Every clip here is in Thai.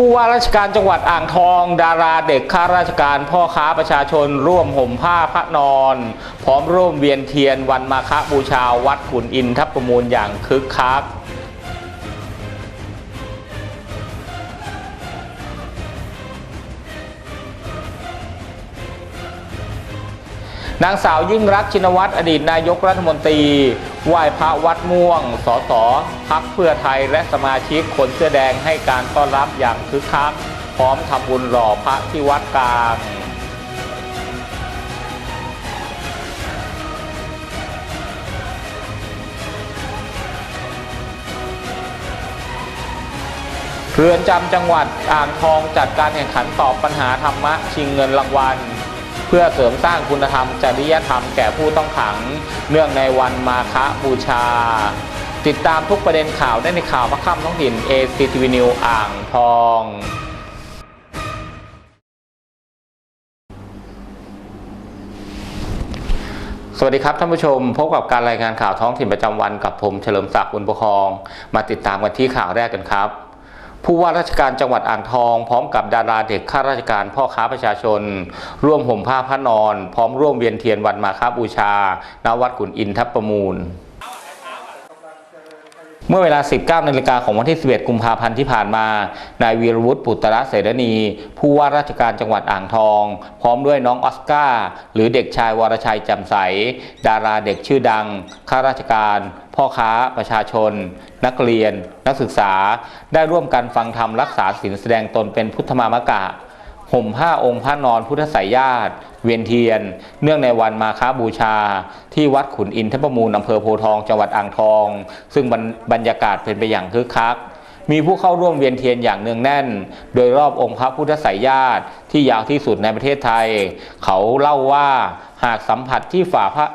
ผู้ว่าราชการจังหวัดอ่างทอง ดาราเด็กข้าราชการพ่อค้าประชาชนร่วมห่มผ้าพระนอน พร้อมร่วมเวียนเทียนวันมาฆบูชาวัดขุนอินทประมูลอย่างคึกคักนางสาวยิ่งรักชินวัตรอดีตนายกรัฐมนตรี ไหว้พระวัดม่วง สส พักเพื่อไทยและสมาชิกคนเสื้อแดงให้การต้อนรับอย่างคึกคัก พร้อมทำบุญหล่อพระที่วัดกลางเรือนจำจังหวัดอ่างทองจัดการแข่งขันตอบปัญหาธรรมะชิงเงินรางวัล เพื่อเสริมสร้างคุณธรรมจริยธรรมแก่ผู้ต้องขัง เนื่องในวันมาฆบูชา ติดตามทุกประเด็นข่าวได้ในข่าวพระค่ำท้องถิ่น ACTV News อ่างทองสวัสดีครับท่านผู้ชมพบกับการรายงานข่าวท้องถิ่นประจำวันกับผมเฉลิมศักดิ์บุญประคอง มาติดตามกันที่ข่าวแรกกันครับ ผู้ว่าราชการจังหวัดอ่างทอง พร้อมกับดาราเด็กข้าราชการพ่อค้าประชาชน ร่วมห่มผ้าพระนอน พร้อมร่วมเวียนเทียนวันมาคาบูชาณวัดขุนอินทประมูล เมื่อเวลา 19 นาฬิกาของวันที่ 11 กุมภาพันธ์ที่ผ่านมา นายวีรวุฒิปุตระเสรณี ผู้ว่าราชการจังหวัดอ่างทอง พร้อมด้วยน้องออสการ์ หรือเด็กชายวรชัยแจำใส ดาราเด็กชื่อดัง ข้าราชการ พ่อค้า ประชาชน นักเรียน นักศึกษา ได้ร่วมกันฟังธรรมรักษาศีลแสดงตนเป็นพุทธมามกะ ห่มผ้าองค์พระนอนพุทธไสยญาติ เวียนเทียน เนื่องในวันมาฆบูชา ที่วัดขุนอินทประมูลอำเภอโพทองจังหวัดอ่างทอง ซึ่งบรรบรรยากาศเป็นไปอย่างคึกคัก มีผู้เข้าร่วมเวียนเทียนอย่างเนืองแน่น โดยรอบองค์พระพุทธไสยญาติที่ยาวที่สุดในประเทศไทย เขาเล่าว่าหากสัมผัสที่ฝ่าพระ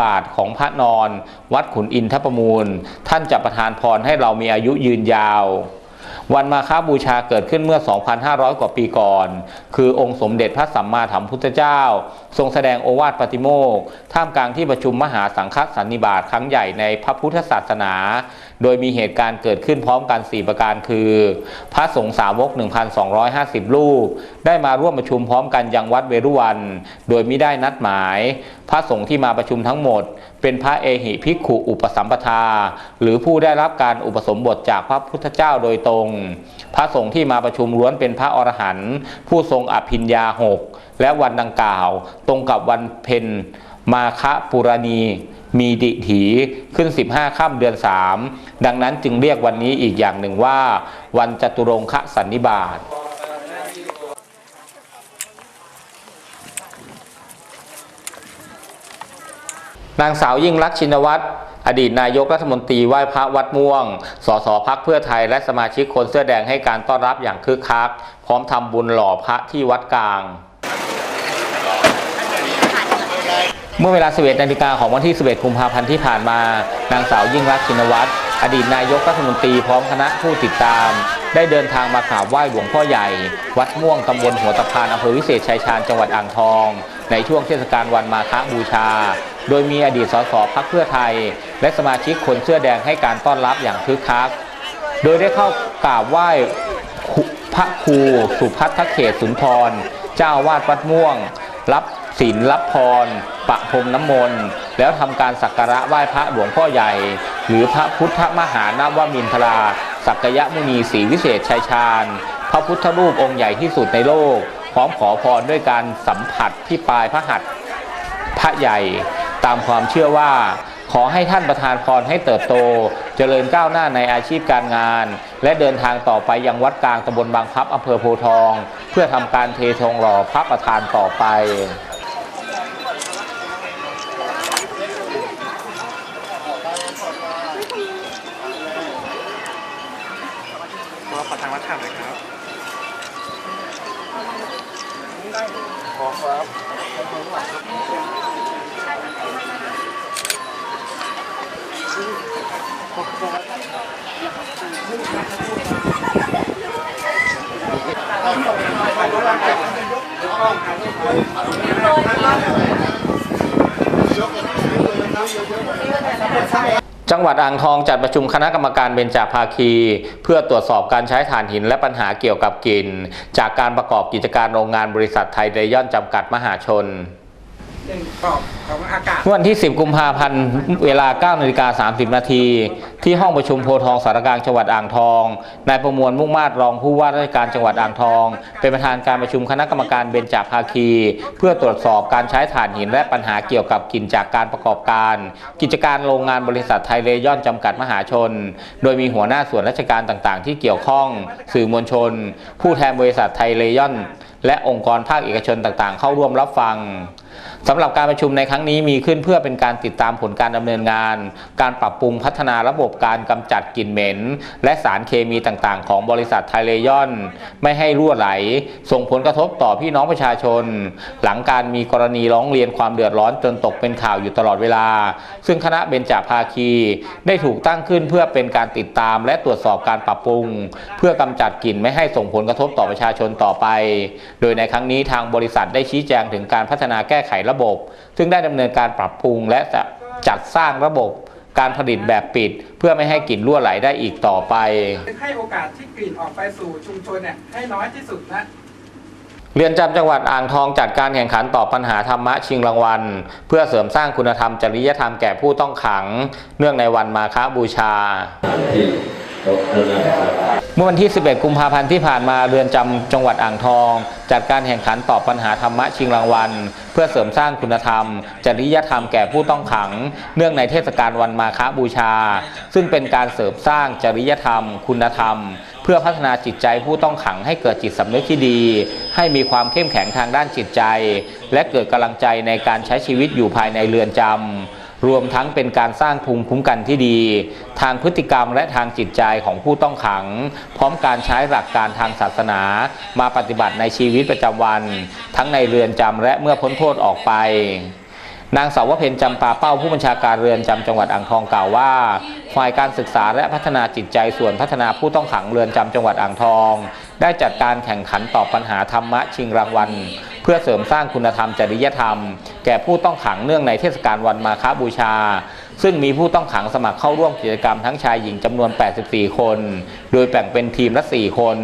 บาทของพระนอน วัดขุนอินทประมูล ท่านจะประทานพรให้เรามีอายุยืนยาว วันมาฆบูชาเกิดขึ้นเมื่อ 2,500 กว่าปีก่อน คือองค์สมเด็จพระสัมมาสัมพุทธเจ้า ทรงแสดงโอวาทปฏิโมกข์ท่ามกลางที่ประชุมมหาสังฆสันนิบาตครั้งใหญ่ในพระพุทธศาสนา โดยมีเหตุการณ์เกิดขึ้นพร้อมกัน 4 ประการคือ พระสงฆ์สาวก 1,250 รูป ได้มาร่วมประชุมพร้อมกันยังวัดเวรุวัน โดยมิได้นัดหมาย พระสงฆ์ที่มาประชุมทั้งหมด เป็นพระเอหิภิกขุอุปสัมปทา หรือผู้ได้รับการอุปสมบทจากพระพุทธเจ้าโดยตรง พระสงฆ์ที่มาประชุมล้วนเป็นพระอรหันต์ผู้ทรงอภิญญาหกและวันดังกล่าว ตรงกับวันเพ็ญมาฆปุรณี มีดิถีขึ้น 15 ค่ำเดือน 3 ดังนั้นจึงเรียกวันนี้อีกอย่างหนึ่งว่า วันจตุรงคสันนิบาตนางสาวยิ่งรักษณ์ชินวัตรอดีตนายกรัฐมนตรีไหว้พระวัดม่วง สสพักเพื่อไทยและสมาชิกคนเสื้อแดงให้การต้อนรับอย่างคึกคัก พร้อมทำบุญหล่อพระที่วัดกลาง เมื่อเวลา 11นาฬิกาของวันที่ 11 กุมภาพันธ์ที่ผ่านมา นางสาวยิ่งรักชินวัตร อดีตนายกรัฐมนตรีพร้อมคณะผู้ติดตาม ได้เดินทางมากราบไหว้หลวงพ่อใหญ่ วัดม่วงตำบลหัวตะพานอำเภอวิเศษชัยชาญจังหวัดอ่างทอง ในช่วงเทศกาลวันมาฆบูชา โดยมีอดีตสสพักเพื่อไทย และสมาชิกคนเสื้อแดงให้การต้อนรับอย่างคึกคัก โดยได้เข้ากราบไหว้พระครูสุพัฒเขตสุนทร เจ้าวาดวัดม่วง รับ ศีลรับพร ปะพรมน้ำมนต์ แล้วทำการสักการะไหว้พระหลวงพ่อใหญ่ หรือพระพุทธมหานวมินทรา สักยมุนีศรีวิเศษชัยชาญ พระพุทธรูปองค์ใหญ่ที่สุดในโลก พร้อมขอพรด้วยการสัมผัสที่ปลายพระหัตถ์พระใหญ่ ตามความเชื่อว่าขอให้ท่านประทานพรให้เติบโต เจริญก้าวหน้าในอาชีพการงาน และเดินทางต่อไปยังวัดกลางตำบลบางพลับอำเภอโพทอง เพื่อทำการเททองหล่อพระประธานต่อไป ตัวขอทางวัดถามเลยครับขอครับ จังหวัดอ่างทองจัดประชุมคณะกรรมการเบญจภาคี เพื่อตรวจสอบการใช้ถ่านหินและปัญหาเกี่ยวกับกลิ่น จากการประกอบกิจการโรงงานบริษัทไทยเดย่อนจำกัดมหาชน หนึ่งของอากาศวันที่ 10 กุมภาพันธ์ เวลา9นาฬิกา30 นาที ที่ห้องประชุมโพทองสารกลางจังหวัดอ่างทอง นายประมวลมุ่งมาตรรองผู้ว่าราชการจังหวัดอ่างทอง เป็นประธานการประชุมคณะกรรมการเบญจภาคี เพื่อตรวจสอบการใช้ถ่านหินและปัญหาเกี่ยวกับกินจากการประกอบการ กิจการโรงงานบริษัทไทยเรย่อนจำกัดมหาชน โดยมีหัวหน้าส่วนราชการต่างๆ ที่เกี่ยวข้อง สื่อมวลชน ผู้แทนบริษัทไทยเรย่อน และองค์กรภาคเอกชนต่างๆ เข้าร่วมรับฟัง สำหรับการประชุมในครั้งนี้มีขึ้นเพื่อเป็นการติดตามผลการดำเนินงาน การปรับปรุงพัฒนาระบบการกำจัดกลิ่นเหม็น และสารเคมีต่างๆ ของบริษัทไทยเลยอน ไม่ให้รั่วไหล ส่งผลกระทบต่อพี่น้องประชาชน หลังการมีกรณีร้องเรียนความเดือดร้อนจนตกเป็นข่าวอยู่ตลอดเวลา ซึ่งคณะเบญจภาคี ได้ถูกตั้งขึ้นเพื่อเป็นการติดตามและตรวจสอบการปรับปรุง เพื่อกำจัดกลิ่นไม่ให้ส่งผลกระทบต่อประชาชนต่อไป โดยในครั้งนี้ทางบริษัทได้ชี้แจงถึงการพัฒนาแก้ไขระบบ ซึ่งได้ดำเนินการปรับปรุงและจะจัดสร้างระบบการผลิตแบบปิด เพื่อไม่ให้กลิ่นรั่วไหลได้อีกต่อไป ให้โอกาสที่กลิ่นออกไปสู่ชุมชนเนี่ยให้น้อยที่สุดนะเรือนจำจังหวัดอ่างทองจัดการแข่งขันตอบปัญหาธรรมะชิงรางวัล เพื่อเสริมสร้างคุณธรรมจริยธรรมแก่ผู้ต้องขัง เนื่องในวันมาฆบูชา เมื่อวันที่ 11 กุมภาพันธ์ที่ผ่านมาเรือนจำจังหวัดอ่างทอง จัดการแข่งขันตอบปัญหาธรรมะชิงรางวัล เพื่อเสริมสร้างคุณธรรม จริยธรรมแก่ผู้ต้องขัง เนื่องในเทศกาลวันมาฆบูชา ซึ่งเป็นการเสริมสร้างจริยธรรม คุณธรรม เพื่อพัฒนาจิตใจผู้ต้องขังให้เกิดจิตสำนึกที่ดี ให้มีความเข้มแข็งทางด้านจิตใจ และเกิดกำลังใจในการใช้ชีวิตอยู่ภายในเรือนจำ รวมทั้งเป็นการสร้างภูมิคุ้มกันที่ดี ทางพฤติกรรมและทางจิตใจของผู้ต้องขัง พร้อมการใช้หลักการทางศาสนา มาปฏิบัติในชีวิตประจำวัน ทั้งในเรือนจำและเมื่อพ้นโทษออกไปนางสาวเพนจำปาเป้าผู้บัญชาการเรือนจำจังหวัดอ่างทองกล่าวว่า ฝ่ายการศึกษาและพัฒนาจิตใจส่วนพัฒนาผู้ต้องขังเรือนจำจังหวัดอ่างทอง ได้จัดการแข่งขันตอบปัญหาธรรมะชิงรางวัล พื่อเสริมสร้างคุณธรรมจริยธรรม แก่ผู้ต้องขังเนื่องในเทศกาลวันมาฆบูชา ซึ่งมีผู้ต้องขังสมัครเข้าร่วมกิจกรรมทั้งชายหญิงจำนวน 84 คน โดยแบ่งเป็นทีมละ 4 คน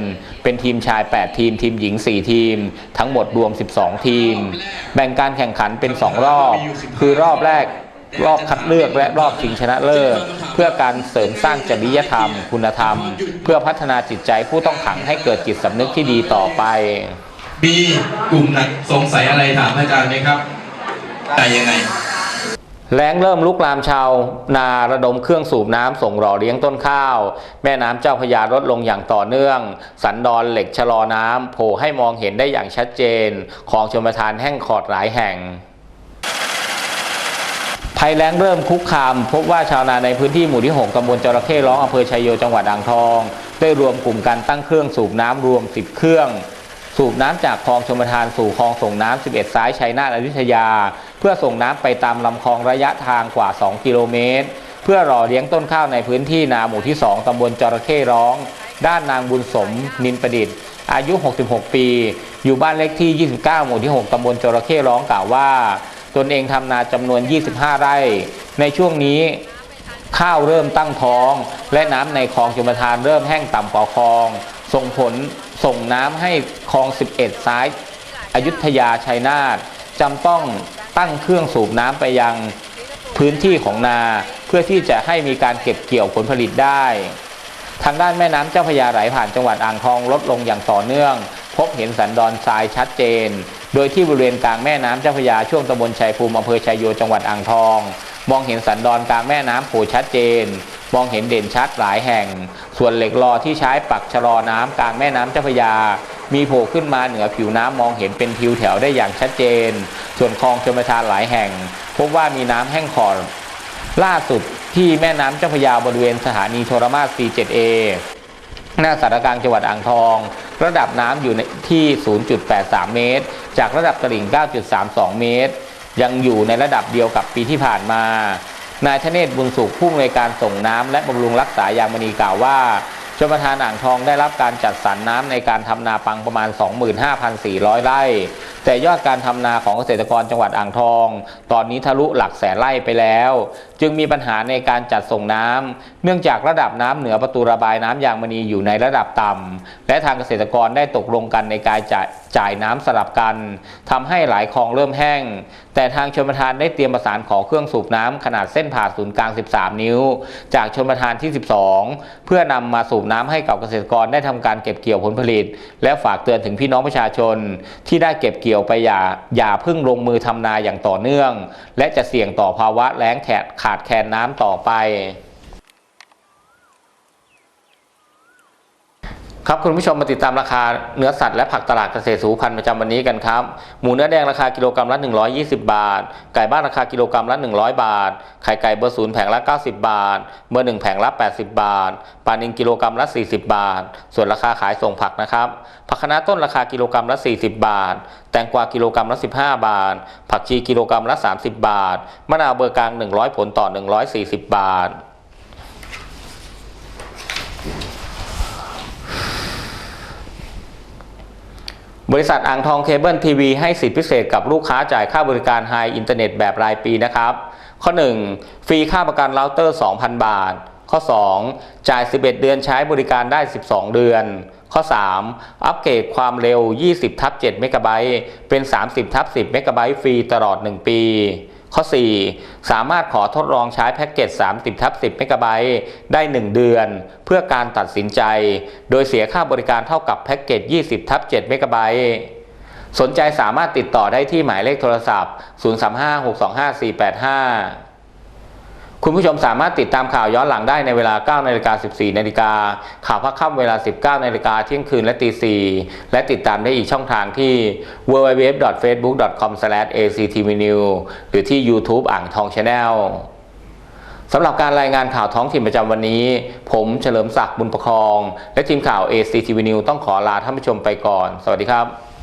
เป็นทีมชาย 8 ทีม ทีมหญิง 4 ทีม ทั้งหมดรวม 12 ทีม แบ่งการแข่งขันเป็น 2 รอบ คือรอบแรกรอบคัดเลือกและรอบชิงชนะเลิศเพื่อการเสริมสร้างจริยธรรม คุณธรรม เพื่อพัฒนาจิตใจผู้ต้องขังให้เกิดจิตสำนึกที่ดีต่อไป มีกลุ่มไหนสงสัยอะไรถามอาจารย์ไหมครับ แต่ยังไง แล้งเริ่มลุกลามชาวนาระดมเครื่องสูบน้ำส่งหล่อเลี้ยงต้นข้าว แม่น้ำเจ้าพยาลดลงอย่างต่อเนื่อง สันดอนเหล็กชะลอน้ำโผล่ให้มองเห็นได้อย่างชัดเจน ของชมทานแห้งขอดหลายแห่งภัยแล้งเริ่มคุกคาม พบว่าชาวนาในพื้นที่หมู่ที่ 6ตำบลจระเข้ร้องอำเภอชัยโยจังหวัดอ่างทอง ได้รวมกลุ่มการตั้งเครื่องสูบน้ำรวม 10 เครื่อง สูบน้ำจากคลองชมทานสู่คลองส่งน้ำ11สายชัยนาทอยุธยา เพื่อส่งน้ำไปตามลำคลองระยะทางกว่า 2 กิโลเมตร เพื่อหล่อเลี้ยงต้นข้าวในพื้นที่นาหมู่ที่ 2ตำบลจระเข้ร้อง ด้านนางบุญสมนินประดิษฐ์ อายุ 66 ปี อยู่บ้านเลขที่ 29 หมู่ที่ 6ตำบลจระเข้ร้องกล่าวว่า ตนเองทำนาจำนวน 25 ไร่ ในช่วงนี้ข้าวเริ่มตั้งท้อง และน้ำในคลองชมทานเริ่มแห้งต่ำกว่าคลอง ส่งผล ส่งน้ำให้คลอง 11 ซ้ายอายุธยาชัยนาทจำต้องตั้งเครื่องสูบน้ำไปยังพื้นที่ของนาเพื่อที่จะให้มีการเก็บเกี่ยวผลผลิตได้ ทางด้านแม่น้ำเจ้าพระยาไหลผ่านจังหวัดอ่างทองลดลงอย่างต่อเนื่อง พบเห็นสันดอนทรายชัดเจน โดยที่บริเวณกลางแม่น้ำเจ้าพระยาช่วงตำบลชัยภูมิอำเภอชัยโยจังหวัดอ่างทอง มองเห็นสันดอนกลางแม่น้ำโผล่ชัดเจน มองเห็นเด่นชัดหลายแห่ง ส่วนเหล็กรอที่ใช้ปักชะลอน้ำกลางแม่น้ำเจ้าพยา มีโผล่ขึ้นมาเหนือผิวน้ำมองเห็นเป็นทิวแถวได้อย่างชัดเจน ส่วนคลองชลประทานหลายแห่ง พบว่ามีน้ำแห้งขอดล่าสุดที่แม่น้ำเจ้าพยาบริเวณสถานีโทรมาส C7A หน้าสารกลางจังหวัดอ่างทอง ระดับน้ำอยู่ที่ 0.83 เมตร จากระดับตลิ่ง 9.32 เมตร ยังอยู่ในระดับเดียวกับปีที่ผ่านมา นายธเนศบุญสุขผู้อำนวยการส่งน้ำและบำรุงรักษายางมณีกล่าวว่าชมประทานอ่างทองได้รับการจัดสรรน้ำในการทำนาปังประมาณ 25,400 ไร่ แต่ยอดการทำนาของเกษตรกรจังหวัดอ่างทอง ตอนนี้ทะลุหลักแสนไร่ไปแล้ว จึงมีปัญหาในการจัดส่งน้ำเนื่องจากระดับน้ำเหนือประตูระบายน้ำยางมณีอยู่ในระดับต่ำและทางเกษตรกรได้ตกลงกันในการจ่ายจ่ายน้ำสลับกันทำให้หลายคลองเริ่มแห้ง แต่ทางชนประทานได้เตรียมประสานขอเครื่องสูบน้ำขนาดเส้นผ่าศูนย์กลาง 13 นิ้ว จากชนประทานที่ 12 เพื่อนำมาสูบน้ำให้กับเกษตรกรได้ทำการเก็บเกี่ยวผลผลิต และฝากเตือนถึงพี่น้องประชาชนที่ได้เก็บเกี่ยวี่ยวไปอย่าอย่าพึ่งลงมือทำนาอย่างต่อเนื่อง และจะเสี่ยงต่อภาวะแล้งแขดขาดแคลนน้ำต่อไป ครับคุณผู้ชมมาติดตามราคาเนื้อสัตว์และผักตลาดเกษตรสูพันธ์ประจำวันนี้กันครับ หมูเนื้อแดงราคากิโลกรัมละ 120 บาท ไก่บ้านราคากิโลกรัมละ 100 บาท ไข่ไก่เบอร์ศูนย์แผงละ 90 บาท เบอร์หนึ่งแผงละ 80 บาทปลานิลกิโลกรัมละ 40 บาท ส่วนราคาขายส่งผักนะครับ ผักคะน้าต้นราคากิโลกรัมละ 40 บาท แตงกวากิโลกรัมละ 15 บาท ผักชีกิโลกรัมละ 30 บาท มะนาวเบอร์กลาง 100 ผลต่อ 140 บาท บริษัทอ่างทองเคเบิลทีวีให้สิทธิพิเศษกับลูกค้าจ่ายค่าบริการไฮอินเทอร์เน็ตแบบรายปีนะครับ ข้อ 1. ฟรีค่าประกันเราเตอร์ 2,000 บาท ข้อ 2. จ่าย 11 เดือนใช้บริการได้ 12 เดือน ข้อ 3. อัปเกรดความเร็ว 20ทับ7เมกะไบต์เป็น 30ทับ10เมกะไบต์ฟรีตลอด 1 ปี ข้อ 4. สามารถขอทดลองใช้แพ็กเกจ30ทับ10เมกะไบต์ได้ 1 เดือน เพื่อการตัดสินใจ โดยเสียค่าบริการเท่ากับแพ็กเกจ20ทับ7เมกะไบต์สนใจสามารถติดต่อได้ที่หมายเลขโทรศัพท์ 035-625-485 คุณผู้ชมสามารถติดตามข่าวย้อนหลังได้ในเวลา 9 นาฬิกา 14 นาฬิกา ข่าวพักค่ำเวลา 19 นาฬิกาเที่ยงคืนและตี 4 และติดตามได้อีกช่องทางที่ www.facebook.com/actvnews หรือที่ YouTube อ่างทอง Channel สำหรับการรายงานข่าวท้องถิ่นประจำวันนี้ ผมเฉลิมศักดิ์บุญประคอง และทีมข่าว ACTV News ต้องขอลาท่านผู้ชมไปก่อน สวัสดีครับ